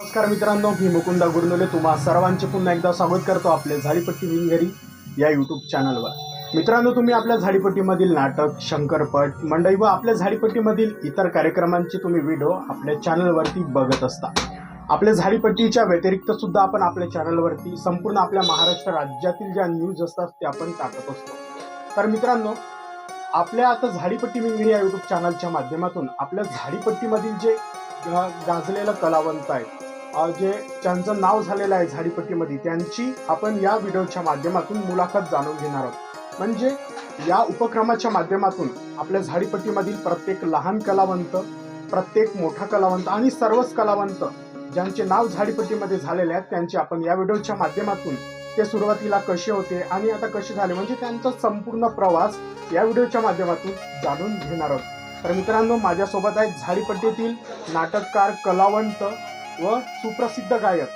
नमस्कार मित्रांनो मी मुकुंदा गुरनुले. तुम्हा सर्वांचे पुन्हा एकदा स्वागत करतो आपले झाडीपट्टी विंगरी या यूट्यूब चॅनलवर मित्रांनो तुम्ही आपल्या झाडीपट्टीमधील नाटक शंकरपट मंडई व आपल्या झाडीपट्टीमधील इतर कार्यक्रमांचे तुम्ही व्हिडिओ आपल्या चॅनलवरती बघत असता. आपल्या झाडीपट्टीच्या व्यतिरिक्त सुद्धा आपण आपल्या चॅनलवरती संपूर्ण आपल्या महाराष्ट्र राज्यातील ज्या न्यूज असतात त्या आपण टाकत असतो. तर मित्रांनो आपल्या आता झाडीपट्टी विंगरी या यूट्यूब चॅनलच्या माध्यमातून आपल्या झाडीपट्टीमधील जे गाजलेलं कलावंत आहेत जे ज्यांचं नाव झालेलं आहे झाडीपट्टीमध्ये त्यांची आपण या व्हिडिओच्या माध्यमातून मुलाखत जाणून घेणार आहोत. म्हणजे या उपक्रमाच्या माध्यमातून आपल्या झाडीपट्टीमधील प्रत्येक लहान कलावंत प्रत्येक मोठा कलावंत आणि सर्वच कलावंत ज्यांचे नाव झाडीपट्टीमध्ये झालेले आहेत त्यांचे आपण या व्हिडिओच्या माध्यमातून ते सुरुवातीला कसे होते आणि आता कसे झाले म्हणजे त्यांचा संपूर्ण प्रवास या व्हिडिओच्या माध्यमातून जाणून घेणार आहोत. तर मित्रांनो माझ्यासोबत आहेत झाडीपट्टीतील नाटककार कलावंत व सुप्रसिद्ध गायक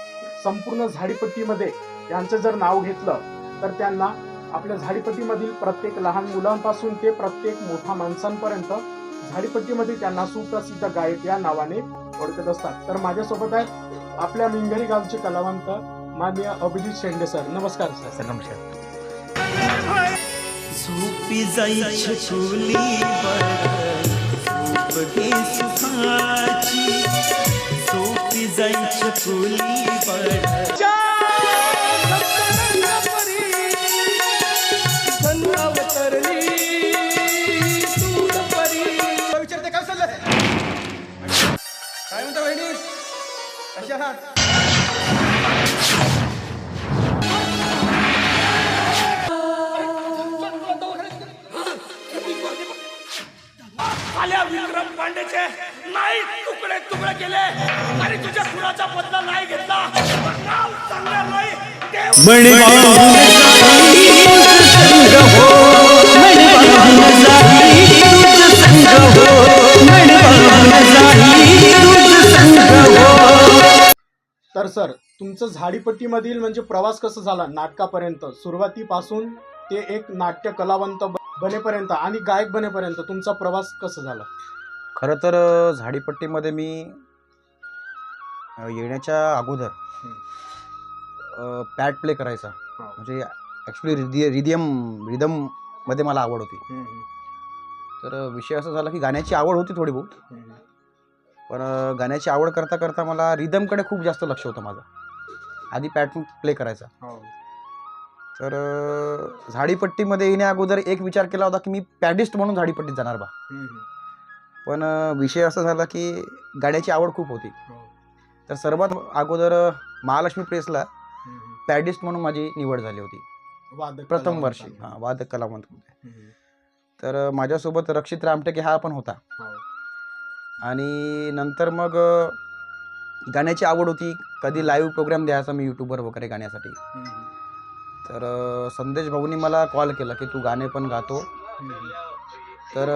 संपूर्ण झाडीपट्टीमध्ये यांचं जर नाव घेतलं तर त्यांना आपल्या झाडीपट्टीमधील प्रत्येक लहान मुलांपासून ते प्रत्येक मोठ्या माणसांपर्यंत झाडीपट्टीमध्ये त्यांना सुप्रसिद्ध गायक या नावाने ओळखत असतात. तर माझ्यासोबत आहेत आपल्या मिंगरी गावचे कलावंत माननीय अभिजित शेंडे सर. नमस्कार सर. सर नमस्कार. झोपी जायची फुली पड विचारते काय आल्या विक्रम पांडेचे. तुकडे केले. आणि तुझ्या खुनाचा बदला नाही घेतला. नाव चांगलं नाही. देव तर सर तुमचं झाडीपट्टीमधील म्हणजे प्रवास कसा झाला नाटकापर्यंत? सुरुवातीपासून ते एक नाट्य कलावंत बनेपर्यंत आणि गायक बनेपर्यंत तुमचा प्रवास कसा झाला? खरं तर झाडीपट्टीमध्ये मी येण्याच्या अगोदर पॅड प्ले करायचा. हो. म्हणजे ॲक्च्युली रिदि रिदियम रिदममध्ये मला आवड होती. तर विषय असा झाला की गाण्याची आवड होती थोडी बहुत. पण गाण्याची आवड करता करता मला रिदमकडे खूप जास्त लक्ष होतं माझं. आधी पॅड प्ले करायचा. तर अ, झाडीपट्टीमध्ये येण्या अगोदर एक विचार केला होता की मी पॅडिस्ट म्हणून झाडीपट्टीत जाणार बा. पण विषय असा झाला की गाण्याची आवड खूप होती तर सर्वात अगोदर महालक्ष्मी प्रेसला पॅडिस्ट म्हणून माझी निवड झाली होती प्रथम वर्षी. हां वादक कलावंतमध्ये हम्म. तर माझ्यासोबत रक्षित रामटेके हा पण होता हो. आणि नंतर मग गाण्याची आवड होती कधी लाईव्ह प्रोग्राम द्यायचा मी यूट्यूबवर वगैरे गाण्यासाठी. तर संदेश भाऊनी मला कॉल केला की तू गाणे पण गातो. तर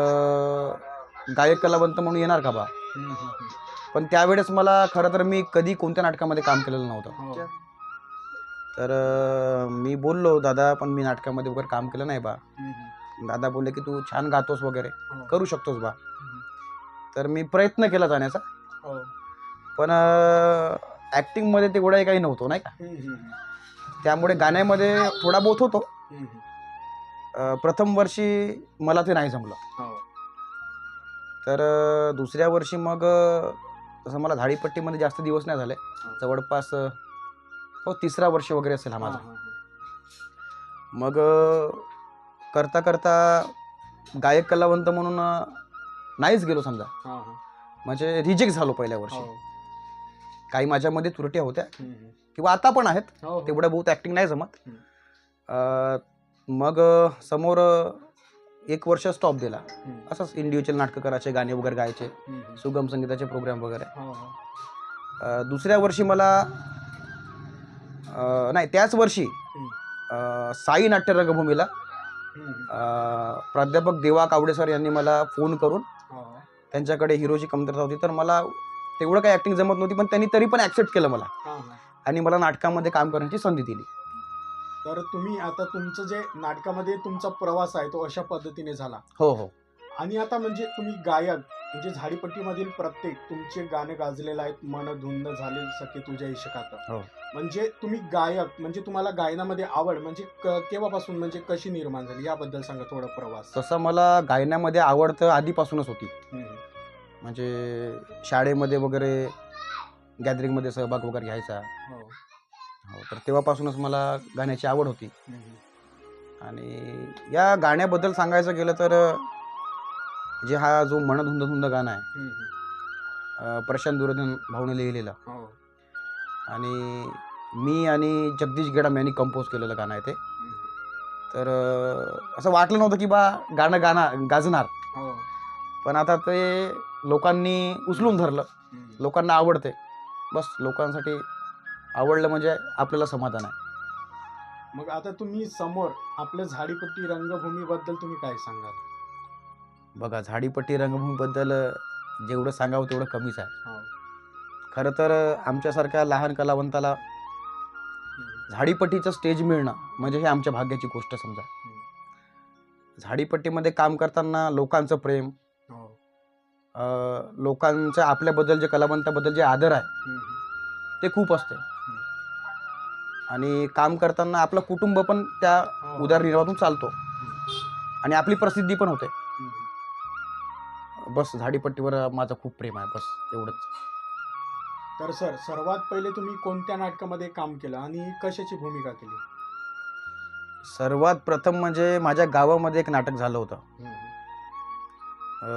गायक कलावंत म्हणून येणार का बा. पण त्यावेळेस मला खरं तर मी कधी कोणत्या नाटकामध्ये काम केलेलं नव्हतं हो. तर मी बोललो दादा पण मी नाटकामध्ये वगैरे काम केलं नाही बा. दादा बोलले की तू छान गातोस वगैरे हो. करू शकतोस बा तर मी प्रयत्न केला जाण्याचा हो. पण ॲक्टिंगमध्ये तेवढंही काही नव्हतं नाही का. त्यामुळे गाण्यामध्ये थोडा बहुत होतो प्रथम वर्षी मला ते नाही जमलं. तर दुसऱ्या वर्षी मग तसं मला झाडीपट्टीमध्ये जास्त दिवस नाही झाले जवळपास हो तिसरा वर्ष वगैरे असेल हा हा, माझा हा, हा. मग करता करता गायक कलावंत म्हणून नाहीच गेलो समजा हा, हा. म्हणजे रिजेक्ट झालो पहिल्या वर्षी हो. काही माझ्यामध्ये त्रुट्या होत्या. किंवा आता पण आहेत हो. तेवढ्या बहुत ॲक्टिंग नाही जमत मग समोर एक वर्ष स्टॉप दिला. असंच इंडिव्हिज्युअल नाटकं करायचे गाणे वगैरे गायचे. सुगम संगीताचे प्रोग्राम वगैरे हो, हो. अ, दुसऱ्या वर्षी मला अ, नाही त्याच वर्षी. अ, साई नाट्य रंगभूमीला. अ, प्राध्यापक देवा कावडे सर यांनी मला फोन करून हो. त्यांच्याकडे हिरोची कमतरता होती तर मला तेवढं काही ॲक्टिंग जमत नव्हती पण त्यांनी तरी पण ॲक्सेप्ट केलं मला. आणि मला नाटकामध्ये काम करण्याची संधी दिली तर तुम्ही आता तुमचं जे नाटकामध्ये तुमचा प्रवास आहे तो अशा पद्धतीने झाला. हो हो. आणि आता म्हणजे तुम्ही गायक म्हणजे झाडीपट्टीमधील प्रत्येक तुमचे गाणे गाजलेले आहेत मन धुंद झाले सखे तुझ्या इशकात. हो. म्हणजे तुम्ही गायक म्हणजे तुम्हाला गायनामध्ये आवड म्हणजे क- केव्हापासून म्हणजे कशी निर्माण झाली? याबद्दल सांगा थोडा प्रवास. तसं मला गायनामध्ये आवड तर आधीपासूनच होती. हम्म. म्हणजे शाळेमध्ये वगैरे गॅदरिंगमध्ये सहभाग वगैरे घ्यायचा. हो. तर तेव्हापासूनच मला गाण्याची आवड होती. आणि या गाण्याबद्दल सांगायचं गेलं तर जे हा जो मनधुंद धुंद गाणं आहे प्रशांत दुर्धन भाऊने लिहिलेलं हो. आणि मी आणि जगदीश गेडाम यांनी कंपोज केलेलं गाणं आहे ते. तर असं वाटलं नव्हतं की बा गाणं गाणं गाजणार हो. पण आता ते लोकांनी उचलून धरलं. लोकांना आवडते बस लोकांसाठी आवडलं म्हणजे आपल्याला समाधान आहे मग आता तुम्ही समोर आपल्या झाडीपट्टी रंगभूमीबद्दल तुम्ही काय सांगाल बघा झाडीपट्टी रंगभूमीबद्दल जेवढं सांगावं तेवढं कमीच आहे हो. खरं तर आमच्यासारख्या लहान कलावंताला. झाडीपट्टीचं स्टेज मिळणं म्हणजे हे आमच्या भाग्याची गोष्ट समजा झाडीपट्टीमध्ये काम करताना लोकांचं प्रेम हो. अं, लोकांचं आपल्याबद्दल जे कलावंताबद्दल जे आदर आहे हम्म. ते खूप असते आणि काम करताना आपलं कुटुंब पण त्या हो. उदरनिर्वाहातून चालतो. आणि आपली प्रसिद्धी पण होते. बस झाडीपट्टीवर माझं खूप प्रेम आहे बस एवढंच. तर सर सर्वात पहिले तुम्ही कोणत्या नाटकामध्ये काम केलं आणि कशाची भूमिका केली? सर्वात प्रथम म्हणजे माझ्या गावामध्ये एक नाटक झालं होतं.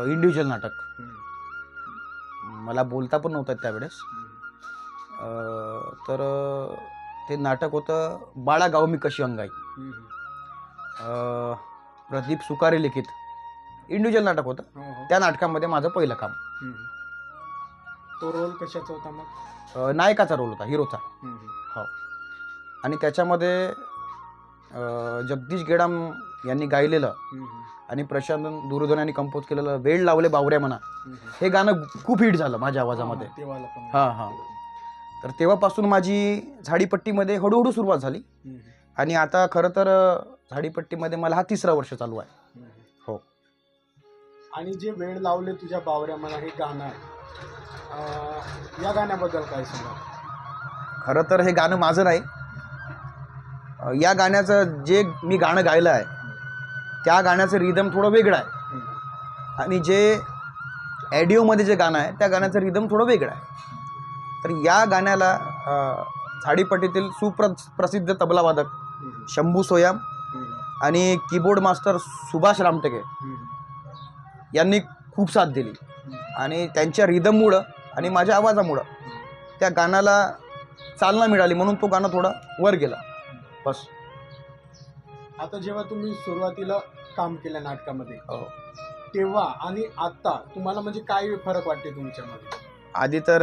इंडिव्हिज्युअल नाटक. मला बोलता पण नव्हतं त्यावेळेस. तर ते नाटक होतं बाळा गाव मी कशी अंगाई. अं, प्रदीप सुकारे लिखित. इंडिव्हिज्युअल नाटक होतं. हो, हो. त्या नाटकामध्ये माझं पहिलं काम. तो रोल कशाचा होता मग? अं, नायकाचा रोल होता हिरोचा. हम्म. आणि त्याच्यामध्ये अं, जगदीश गेडाम यांनी गायलेलं. आणि प्रशांत दुर्धन यांनी कंपोज केलेलं वेळ लावले बावऱ्या म्हणा. हे गाणं खूप हिट झालं माझ्या आवाजामध्ये. हा, तेव्हाला पण. हां हां. तर तेव्हापासून माझी झाडीपट्टीमध्ये हळूहळू सुरुवात झाली. आणि आता खरं तर झाडीपट्टीमध्ये मला हा तिसरा वर्ष चालू आहे. हो. आणि जे वेळ लावले तुझ्या बावऱ्या मला हे गाणं आहे या गाण्याबद्दल काय सांगा खरं तर हे गाणं माझं नाही या गाण्याचं जे मी गाणं गायलं आहे त्या गाण्याचं रिदम थोडं वेगळं आहे. आणि जे ॲडिओमध्ये जे गाणं आहे त्या गाण्याचं रिदम थोडं वेगळं आहे तर या गाण्याला झाडीपट्टीतील सुप्र प्रसिद्ध तबलावादक. शंभू सोयाम. आणि कीबोर्ड मास्टर सुभाष रामटेके. यांनी खूप साथ दिली आणि त्यांच्या रिदममुळं आणि माझ्या आवाजामुळं त्या गाण्याला चालना मिळाली म्हणून तो गाणं थोडा वर गेला बस आता जेव्हा तुम्ही सुरुवातीला काम केलं नाटकामध्ये हो. तेव्हा आणि आता तुम्हाला म्हणजे काय फरक वाटते तुमच्यामध्ये आधी तर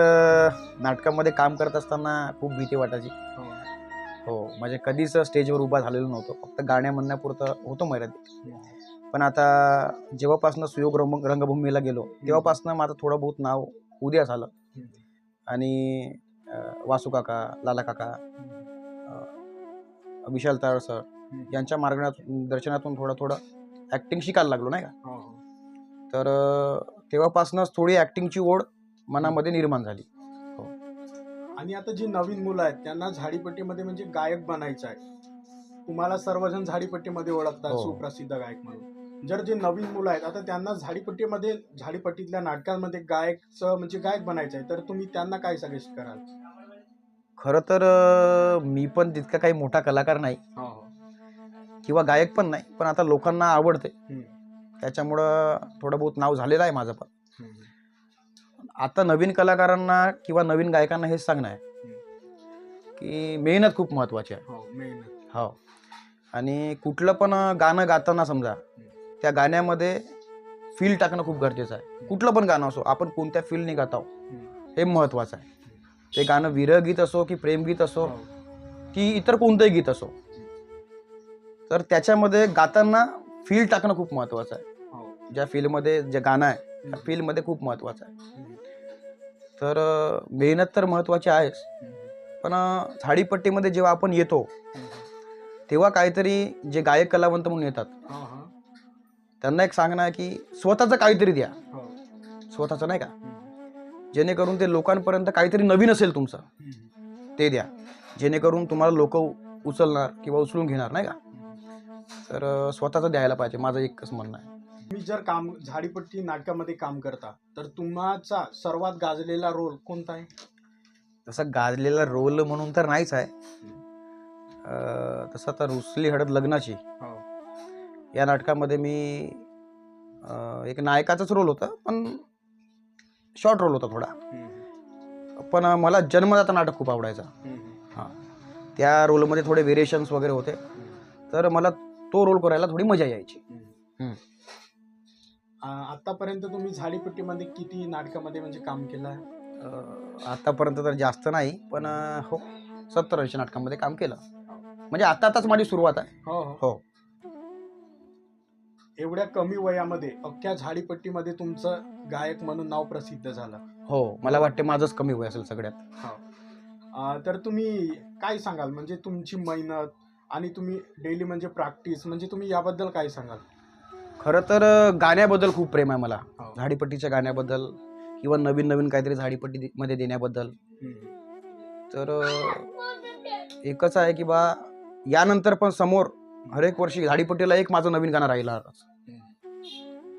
नाटकामध्ये काम करत असताना खूप भीती वाटायची. हो. हो म्हणजे कधीच स्टेजवर उभा झालेलो नव्हतो. फक्त गाण्या म्हणण्यापुरतं होतं मर्यादित. पण आता जेव्हापासनं सुयोग रंग रंगभूमीला गेलो तेव्हापासनं माझं थोडं बहुत नाव उद्या झालं. आणि वासू काका लाला काका विशाल ताळ सर यांच्या मार्गदर्शनातून थोडं थोडं ॲक्टिंग शिकायला लागलो नाही का? हो, हो. तर तेव्हापासूनच थोडी ॲक्टिंगची ओढ मनामध्ये निर्माण झाली. आणि आता जी नवीन मुलं आहेत त्यांना झाडीपट्टीमध्ये म्हणजे गायक बनायचं आहे. तुम्हाला सर्वजण झाडीपट्टीमध्ये ओळखतात हो. सुप्रसिद्ध गायक म्हणून. जर जे नवीन मुलं आहेत आता त्यांना झाडीपट्टीमध्ये झाडीपट्टीतल्या नाटकांमध्ये गायकचं म्हणजे गायक बनायचं आहे तर तुम्ही त्यांना काय सजेस्ट कराल? खरं तर मी पण तितका काही मोठा कलाकार नाही. हो हो. किंवा गायक पण नाही पण आता लोकांना आवडते. त्याच्यामुळं थोडं बहुत नाव झालेलं आहे माझं पण. आता नवीन कलाकारांना किंवा नवीन गायकांना हेच सांगणं आहे. की मेहनत खूप महत्त्वाची आहे. हो मेहनत. हो. आणि कुठलं पण गाणं गाताना समजा त्या गाण्यामध्ये फील टाकणं खूप गरजेचं आहे. कुठलं पण गाणं असो आपण कोणत्या फीलने गात आहोत हे महत्त्वाचं आहे. ते गाणं विरह गीत असो की प्रेमगीत असो हो. की इतर कोणतंही गीत असो तर त्याच्यामध्ये गाताना फील टाकणं खूप महत्त्वाचं आहे. हो. ज्या फील्डमध्ये जे गाणं आहे त्या फील्डमध्ये खूप महत्त्वाचं आहे. तर मेहनत तर महत्त्वाची आहेच. पण झाडीपट्टीमध्ये जेव्हा आपण येतो तेव्हा काहीतरी जे गायक कलावंत म्हणून येतात. त्यांना एक सांगणं आहे की स्वतःचं काहीतरी द्या. हो. स्वतःचं नाही का? जेणेकरून ते लोकांपर्यंत काहीतरी नवीन असेल तुमचं ते द्या. जेणेकरून तुम्हाला लोक उचलणार किंवा उचलून घेणार नाही का? तर स्वतःचं द्यायला पाहिजे माझं एकच म्हणणं आहे. तुम्ही जर काम झाडीपट्टी नाटकामध्ये काम करता तर तुमचा सर्वात गाजलेला रोल कोणता आहे? तसा गाजलेला रोल म्हणून तर नाहीच आहे. अं, तसं तर रुसली हळद लग्नाची. हो. या नाटकामध्ये मी अं, एक नायकाचाच रोल होता पण शॉर्ट रोल होता थोडा. पण मला जन्मदाता नाटक खूप आवडायचा. हां. त्या रोलमध्ये थोडे व्हेरिएशन्स वगैरे होते. तर मला तो रोल करायला थोडी मजा यायची. आतापर्यंत तुम्ही झाडीपट्टीमध्ये किती नाटकामध्ये म्हणजे काम केलं आहे? आतापर्यंत तर जास्त नाही पण हो सत्तर ऐंशी नाटकामध्ये काम केलं. म्हणजे आता आताच माझी सुरुवात आहे. हो हो. एवढ्या कमी वयामध्ये अख्ख्या झाडीपट्टीमध्ये तुमचं गायक म्हणून नाव प्रसिद्ध झालं. हो मला वाटते माझंच कमी वय असेल सगळ्यात. आ, तर तुम्ही काय सांगाल? म्हणजे तुमची मेहनत आणि तुम्ही डेली म्हणजे प्रॅक्टिस म्हणजे तुम्ही याबद्दल काय सांगाल? खरं तर गाण्याबद्दल खूप प्रेम आहे मला. हो. झाडीपट्टीच्या गाण्याबद्दल किंवा नवीन नवीन काहीतरी झाडीपट्टी मध्ये देण्याबद्दल तर एकच आहे की बा यानंतर पण समोर हरेक वर्षी झाडीपट्टीला एक माझं नवीन गाणं राहिलं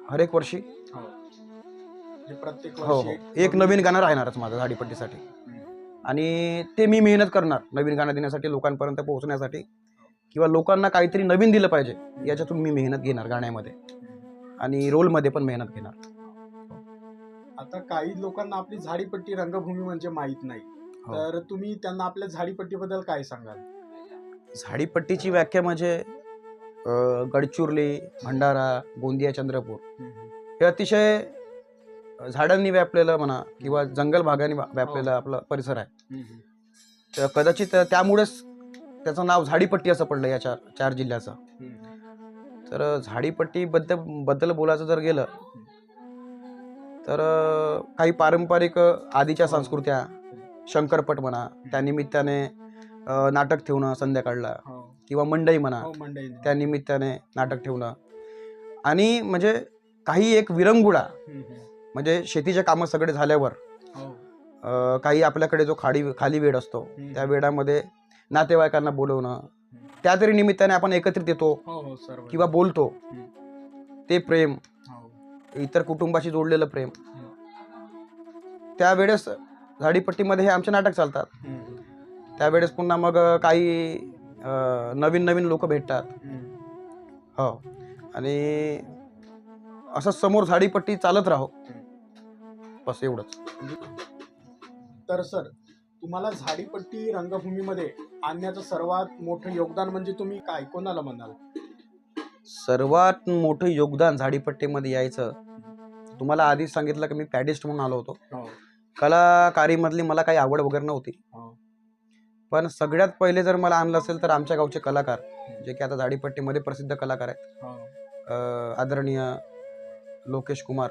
हरेक वर्षी. हो. म्हणजे प्रत्येक हो वर्षी हो एक नवीन गाणं राहणारच माझं झाडीपट्टीसाठी. आणि ते मी मेहनत करणार नवीन गाणं देण्यासाठी लोकांपर्यंत पोहोचण्यासाठी. किंवा लोकांना काहीतरी नवीन दिलं पाहिजे याच्यातून मी मेहनत घेणार गाण्यामध्ये. आणि रोलमध्ये पण मेहनत घेणार. आता काही लोकांना आपली झाडीपट्टी रंगभूमी म्हणजे माहीत नाही. हो. तर तुम्ही त्यांना आपल्या झाडीपट्टीबद्दल काय सांगाल? झाडीपट्टीची व्याख्या म्हणजे अं, गडचिरोली भंडारा गोंदिया चंद्रपूर. हे अतिशय झाडांनी व्यापलेलं म्हणा किंवा जंगल भागाने व्या- व्यापलेलं आपलं परिसर आहे. तर कदाचित त्यामुळेच त्याचं नाव झाडीपट्टी असं पडलं या चार चार जिल्ह्याचं. तर झाडीपट्टीबद्दल बद्दल बोलायचं जर गेलं तर काही पारंपरिक आधीच्या संस्कृत्या शंकरपट म्हणा त्या निमित्ताने अं, नाटक ठेवणं संध्याकाळला हो. किंवा मंडई म्हणा हो त्या निमित्ताने नाटक ठेवणं. आणि म्हणजे काही एक विरंगुळा म्हणजे शेतीचे कामं सगळे झाल्यावर हो. काही आपल्याकडे जो खाडी खाली वेळ असतो त्या वेळामध्ये नातेवाईकांना बोलवणं. त्या तरी निमित्ताने आपण एकत्रित येतो हो हो सर्व. किंवा बोलतो. ते प्रेम. हो. इतर कुटुंबाशी जोडलेलं प्रेम. त्यावेळेस झाडीपट्टीमध्ये हे आमचे नाटक चालतात. त्यावेळेस पुन्हा मग काही अं, नवीन नवीन लोक भेटतात. हो. आणि असं समोर झाडीपट्टी चालत राहो. बस एवढंच. तर सर तुम्हाला झाडीपट्टी रंगभूमीमध्ये आणण्याचं सर्वात मोठं योगदान म्हणजे तुम्ही काय? कोणाला म्हणाल? सर्वात मोठं योगदान झाडीपट्टीमध्ये यायचं. तुम्हाला आधीच सांगितलं की मी पॅडिस्ट म्हणून आलो होतो. हो. कलाकारीमधली मला काही आवड वगैरे नव्हती. हो. पण सगळ्यात पहिले जर मला आणलं असेल तर आमच्या गावचे कलाकार जे की आता झाडीपट्टीमध्ये प्रसिद्ध कलाकार आहेत. हो. अं, आदरणीय लोकेश कुमार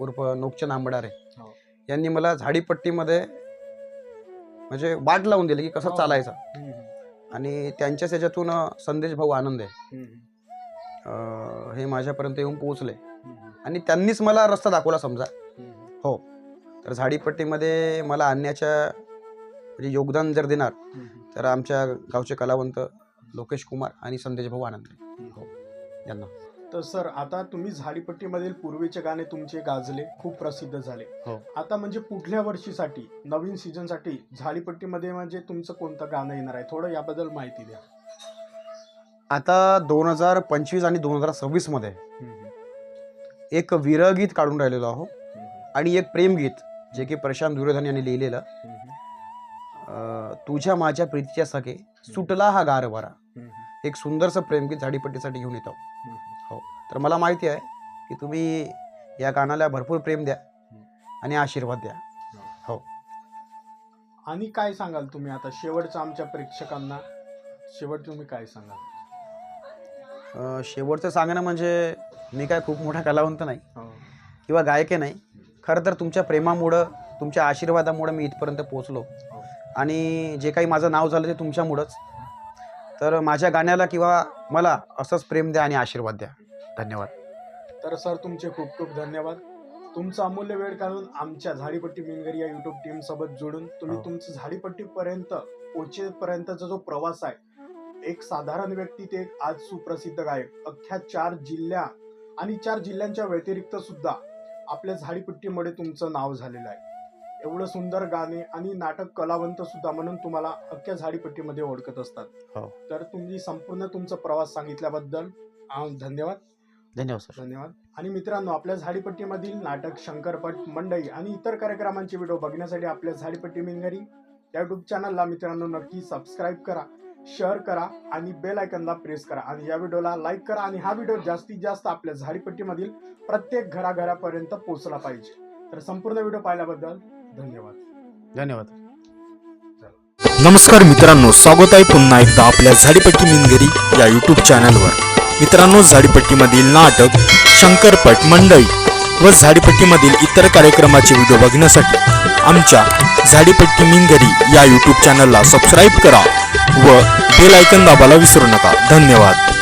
उर्फ नोकचंद आंबडारे हो. यांनी मला झाडीपट्टीमध्ये म्हणजे वाट लावून दिली की कसं हो. चालायचं. आणि त्यांच्याच याच्यातून संदेश भाऊ आनंद आहे. अं, हे माझ्यापर्यंत येऊन पोहोचले. आणि त्यांनीच मला रस्ता दाखवला समजा. हम्म, तर झाडीपट्टीमध्ये मला आणण्याच्या म्हणजे योगदान जर देणार तर आमच्या गावचे कलावंत लोकेश कुमार आणि संदेश भाऊ आनंद हम्म. यांना. तर सर आता तुम्ही झाडीपट्टीमधील पूर्वीचे गाणे तुमचे गाजले खूप प्रसिद्ध झाले. हो. आता म्हणजे पुढल्या वर्षीसाठी नवीन सीझनसाठी झाडीपट्टीमध्ये म्हणजे तुमचं कोणतं गाणं येणार आहे? थोडं याबद्दल माहिती द्या. आता दोन हजार पंचवीस आणि दोन हजार सव्वीसमध्ये एक विरगीत काढून राहिलेलो आहो. आणि एक प्रेमगीत जे की प्रशांत दुर्योधन यांनी लिहिलेलं. अं, तुझ्या माझ्या प्रीतीच्या सखे सुटला हा गार वारा एक सुंदरसं प्रेमगीत झाडीपट्टीसाठी घेऊन येतो. तर मला माहिती आहे की तुम्ही या गाण्याला भरपूर प्रेम द्या आणि आशीर्वाद द्या. आणि काय सांगाल तुम्ही आता शेवटचं आमच्या प्रेक्षकांना? शेवट तुम्ही काय सांगाल? शेवटचं सांगणं म्हणजे मी काय खूप मोठा कलावंत नाही हो. किंवा गायके नाही. खरं तर तुमच्या प्रेमामुळं तुमच्या आशीर्वादामुळं मी इथपर्यंत पोहोचलो. हो. आणि जे काही माझं नाव झालं ते तुमच्यामुळंच. तर माझ्या गाण्याला किंवा मला असंच प्रेम द्या आणि आशीर्वाद द्या. धन्यवाद. तर सर तुमचे खूप खूप धन्यवाद. तुमचा अमूल्य वेळ काढून आमच्या झाडीपट्टी मिनगरी या युट्यूब टीम सोबत जोडून तुम्ही हो. तुमचं झाडीपट्टी पर्यंत पोहोचेपर्यंतचा जो प्रवास आहे एक साधारण व्यक्ती ते एक आज सुप्रसिद्ध गायक अख्ख्या चार जिल्ह्या आणि चार जिल्ह्यांच्या व्यतिरिक्त सुद्धा आपल्या झाडीपट्टीमुळे तुमचं नाव झालेलं आहे. एवढं सुंदर गाणे आणि नाटक कलावंत सुद्धा म्हणून तुम्हाला अख्ख्या झाडीपट्टीमध्ये ओळखत असतात. हो. तर तुम्ही संपूर्ण तुमचा प्रवास सांगितल्याबद्दल धन्यवाद. धन्यवाद सर. धन्यवाद. आणि मित्रांनो आपल्या झाडीपट्टीमधील नाटक शंकरपट मंडई आणि इतर कार्यक्रमांचे व्हिडिओ बघण्यासाठी आपल्या झाडीपट्टी मिनगरी या युट्यूब चॅनलला मित्रांनो नक्की सबस्क्राईब करा शेअर करा आणि बेल आयकनला प्रेस करा. आणि या व्हिडिओला लाईक करा आणि हा व्हिडिओ जास्तीत जास्त आपल्या झाडीपट्टीमधील प्रत्येक घराघरापर्यंत पोहोचला पाहिजे. तर संपूर्ण व्हिडिओ पाहिल्याबद्दल धन्यवाद. धन्यवाद. नमस्कार मित्रांनो स्वागत आहे पुन्हा एकदा आपल्या झाडीपट्टी मिनगरी या यूट्यूब चॅनलवर मित्रांनो झाडीपट्टीमधील नाटक शंकरपट मंडई व झाडीपट्टीमधील इतर कार्यक्रमाचे व्हिडिओ बघण्यासाठी आमच्या झाडीपट्टी मिंगरी या यूट्यूब चॅनलला सबस्क्राईब करा व बेल आयकन दाबायला विसरू नका. धन्यवाद.